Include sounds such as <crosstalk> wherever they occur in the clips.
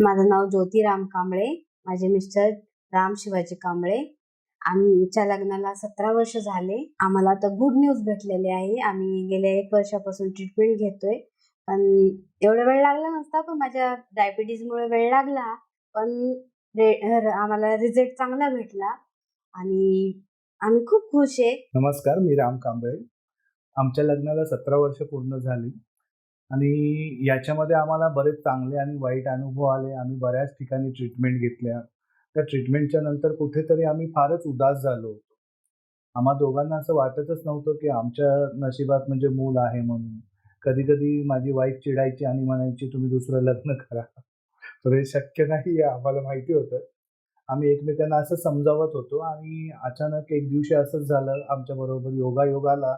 माझं नाव ज्योती राम कांबळे माझे मिस्टर राम शिवाजी कांबळे. आमच्या लग्नाला सतरा वर्ष झाले. आम्हाला आता गुड न्यूज भेटलेली आहे. आम्ही गेल्या एक वर्षापासून ट्रीटमेंट घेतोय. पण एवढा वेळ लागला नसता पण माझ्या डायबिटीजमुळे वेळ लागला. पण आम्हाला रिझल्ट चांगला भेटला. आणि आम्ही खूप खुश आहे. नमस्कार मी राम कांबळे. आमच्या लग्नाला सतरा वर्ष पूर्ण झाली. आणि याच्यामध्ये आम्हाला बरेच चांगले आणि वाईट अनुभव आले. आम्ही बऱ्याच ठिकाणी ट्रीटमेंट घेतल्या. त्या ट्रीटमेंटच्या नंतर कुठेतरी आम्ही फारच उदास झालो होतो. आम्हा दोघांना असं वाटतच नव्हतं की आमच्या नशिबात म्हणजे मूल आहे म्हणून. कधी कधी माझी वाईफ चिडायची आणि म्हणायची तुम्ही दुसरं लग्न करा. <laughs> तर हे शक्य नाही आम्हाला माहिती होतं. आम्ही एकमेकांना असं समजावत होतो आणि अचानक एक दिवशी असंच झालं. आमच्या बरोबर योगायोग आला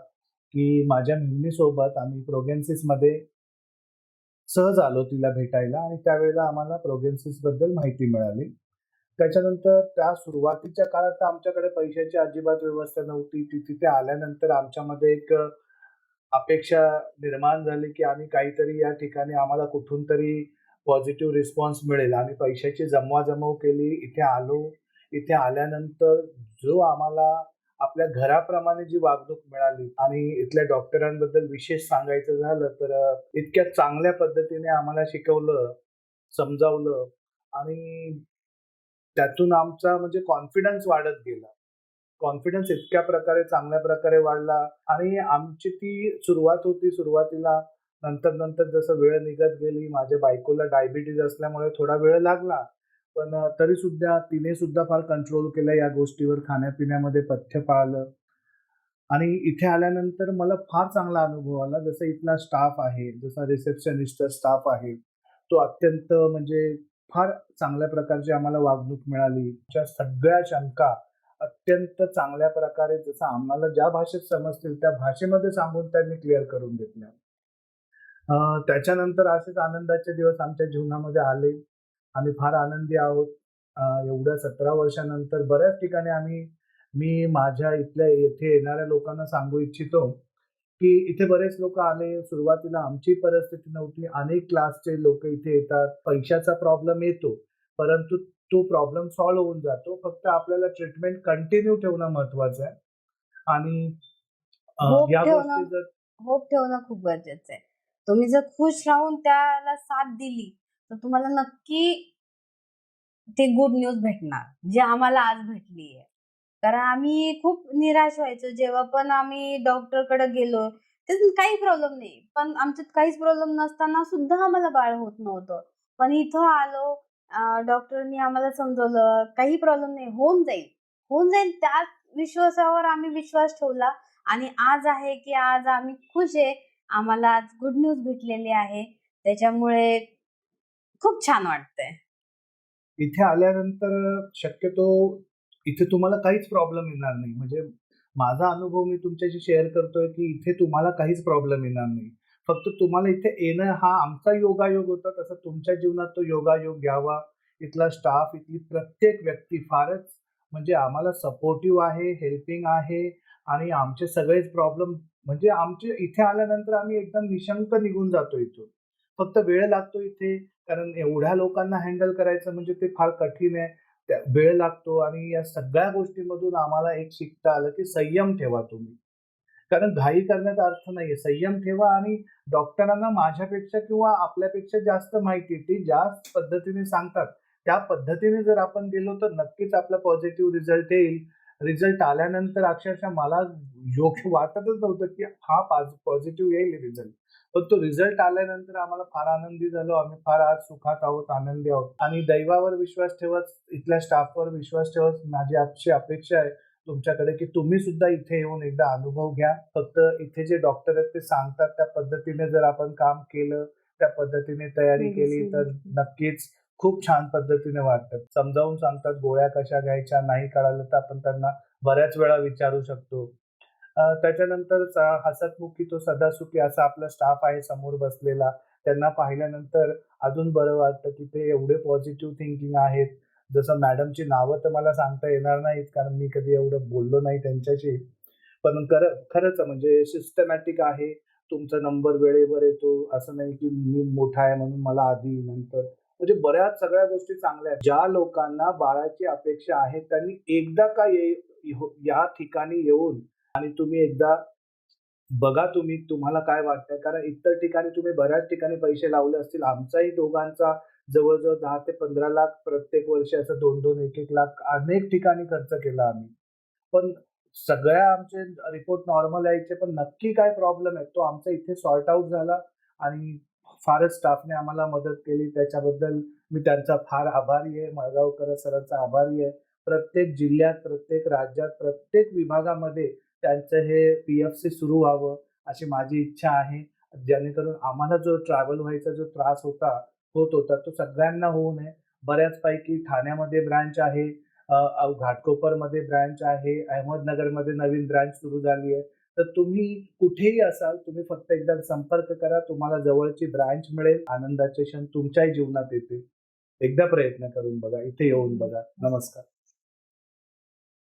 की माझ्या सोबत आम्ही प्रोगेन्सिसमध्ये सहज आलो तिला भेटायला आणि त्यावेळेला आम्हाला प्रोगेन्सिसबद्दल माहिती मिळाली. त्याच्यानंतर त्या सुरुवातीच्या काळात तर आमच्याकडे पैशाची अजिबात व्यवस्था नव्हती. ती तिथे आल्यानंतर आमच्यामध्ये एक अपेक्षा निर्माण झाली की आम्ही काहीतरी या ठिकाणी आम्हाला कुठून तरी पॉझिटिव्ह रिस्पॉन्स मिळेल. आम्ही पैशाची जमवाजमव केली इथे आलो. इथे आल्यानंतर जो आम्हाला आपल्या घराप्रमाणे जी वागणूक मिळाली आणि इथल्या डॉक्टरांबद्दल विशेष सांगायचं झालं तर इतक्या चांगल्या पद्धतीने आम्हाला शिकवलं समजावलं आणि त्यातून आमचा म्हणजे कॉन्फिडन्स वाढत गेला. कॉन्फिडन्स इतक्या प्रकारे चांगल्या प्रकारे वाढला आणि आमची ती सुरुवात होती सुरुवातीला. नंतर नंतर जसं वेळ निघत गेली माझ्या बायकोला डायबिटीज असल्यामुळे थोडा वेळ लागला. पण तरी सुद्धा तिने सुद्धा फार कंट्रोल केलं या गोष्टीवर. खाण्यापिण्यामध्ये पथ्य पाळलं. आणि इथे आल्यानंतर मला फार चांगला अनुभव आला. जसं इथला स्टाफ आहे जसा रिसेप्शनिस्ट स्टाफ आहे तो अत्यंत म्हणजे फार चांगल्या प्रकारची आम्हाला वागणूक मिळाली. ज्या सगळ्या शंका अत्यंत चांगल्या प्रकारे जसं आम्हाला ज्या भाषेत समजतील त्या भाषेमध्ये सांगून त्यांनी क्लिअर करून घेतल्या. त्याच्यानंतर असेच आनंदाचे दिवस आमच्या जीवनामध्ये आले. आम्ही फार आनंदी आहोत. एवढ्या सतरा वर्षानंतर बऱ्याच ठिकाणी आम्ही मी माझ्या इथल्या येथे येणाऱ्या लोकांना सांगू इच्छितो की इथे बरेच लोक आले. सुरुवातीला आमची परिस्थिती नव्हती. अनेक क्लासचे लोक इथे येतात. पैशाचा प्रॉब्लेम येतो. परंतु तो प्रॉब्लेम सॉल्व्ह होऊन जातो. फक्त आपल्याला ट्रीटमेंट कंटिन्यू ठेवणं महत्वाचं आहे. आणि या गोष्टी जर होप ठेवणं खूप गरजेचं आहे. तुम्ही जर खुश राहून त्याला साथ दिली तर तुम्हाला नक्की ते गुड न्यूज भेटणार जे आम्हाला आज भेटली आहे कारण आम्ही खूप निराश व्हायचो. जेव्हा पण आम्ही डॉक्टरकडे गेलो त्याच्यात काही प्रॉब्लेम नाही. पण आमच्यात काहीच प्रॉब्लेम नसताना सुद्धा आम्हाला बाळ होत नव्हतं. पण इथं आलो डॉक्टरनी आम्हाला समजवलं काही प्रॉब्लेम नाही होऊन जाईल. होऊन जाईल त्याच विश्वासावर आम्ही विश्वास ठेवला. आणि आज आहे की आज आम्ही खुश आहे. आम्हाला आज गुड न्यूज भेटलेली आहे. त्याच्यामुळे खूप छान वाटतंय. इथे आल्यानंतर शक्यतो इथे तुम्हाला काहीच प्रॉब्लेम येणार नाही. म्हणजे माझा अनुभव मी तुमच्याशी शेअर करतोय की इथे तुम्हाला काहीच प्रॉब्लेम येणार नाही. फक्त तुम्हाला इथे येणं हा आमचा योगायोग होता. तसं तुमच्या जीवनात तो योगायोग घ्यावा. इथला स्टाफ इथली प्रत्येक व्यक्ती फारच म्हणजे आम्हाला सपोर्टिव्ह आहे हेल्पिंग आहे आणि आमचे सगळेच प्रॉब्लेम म्हणजे आमचे इथे आल्यानंतर आम्ही एकदम निशंक निघून जातो इथून. फक्त वेळ लागतो इथे कारण एवढ्या लोकांना हँडल करायचं म्हणजे ते फार कठीण आहे. त्या- वेळ लागतो आणि या सगळ्या गोष्टीमधून आम्हाला एक शिकता आलं की संयम ठेवा तुम्ही. कारण घाई करण्याचा अर्थ नाहीये. संयम ठेवा आणि डॉक्टरांना माझ्यापेक्षा किंवा आपल्यापेक्षा जास्त माहिती ते ज्या पद्धतीने सांगतात त्या पद्धतीने जर आपण गेलो तर नक्कीच आपला पॉझिटिव्ह रिझल्ट येईल. रिझल्ट आल्यानंतर अक्षरशः मला योग्य वाटतच नव्हतं की हा पॉझिटिव्ह येईल रिझल्ट. पण तो रिझल्ट आल्यानंतर आम्हाला फार आनंदी झालो. आम्ही फार आज सुखात आहोत आनंदी आहोत. आणि दैवावर विश्वास ठेवत इथल्या स्टाफवर विश्वास ठेवत माझी आजची अपेक्षा आहे तुमच्याकडे की तुम्ही सुद्धा इथे येऊन एकदा अनुभव घ्या. फक्त इथे जे डॉक्टर आहेत ते सांगतात त्या पद्धतीने जर आपण काम केलं त्या पद्धतीने तयारी केली तर नक्कीच खूप छान पद्धतीने वाटतात समजावून सांगतात गोळ्या कशा घ्यायच्या नाही कळालं तर आपण त्यांना बऱ्याच वेळा विचारू शकतो. त्याच्यानंतर हसतमुखी तो सदासुखी असा आपला स्टाफ आहे समोर बसलेला. त्यांना पाहिल्यानंतर अजून बरं वाटतं की ते एवढे पॉझिटिव्ह थिंकिंग आहेत. जसं मॅडमची नावं तर मला सांगता येणार नाहीत कारण मी कधी एवढं बोललो नाही त्यांच्याशी. पण खर खरंच म्हणजे सिस्टमॅटिक आहे. तुमचा नंबर वेळेवर येतो. असं नाही की मी मोठा आहे म्हणून मला आधी नंतर म्हणजे बऱ्याच सगळ्या गोष्टी चांगल्या आहेत. ज्या लोकांना बाळाची अपेक्षा आहे त्यांनी एकदा का ये हो- या ठिकाणी येऊन आणि तुम्ही एकदा बघा तुम्ही तुम्हाला काय वाटतंय. कारण इतर ठिकाणी तुम्ही बऱ्याच ठिकाणी पैसे लावले असतील. आमचाही दोघांचा जवळजवळ दहा ते पंधरा लाख प्रत्येक वर्षी असं दोन दोन एक एक लाख अनेक ठिकाणी खर्च केला आम्ही. पण सगळ्या आमचे रिपोर्ट नॉर्मल यायचे पण नक्की काय प्रॉब्लेम आहे तो आमचा इथे सॉर्ट आउट झाला आणि फारच स्टाफने आम्हाला मदत केली. त्याच्याबद्दल मी त्यांचा फार आभारी आहे. मळगावकर सरांचा आभारी आहे. प्रत्येक जिल्ह्यात प्रत्येक राज्यात प्रत्येक विभागामध्ये त्यांचं हे पी एफ सी सुरू व्हावं अशी माझी इच्छा आहे. जेणेकरून आम्हाला जो ट्रॅव्हल व्हायचा जो त्रास होता होत होता तो सगळ्यांना होऊ नये. बऱ्याचपैकी ठाण्यामध्ये ब्रँच आहे. घाटकोपरमध्ये ब्रँच आहे. अहमदनगरमध्ये नवीन ब्रँच सुरू झाली आहे. तर तुम्ही कुठेही असाल तुम्ही फक्त एकदा संपर्क करा तुम्हाला जवळची ब्रँच मिळेल आनंदाचे क्षण तुमच्याही जीवनात येतील. एकदा प्रयत्न करून बघा इथे येऊन बघा. नमस्कार.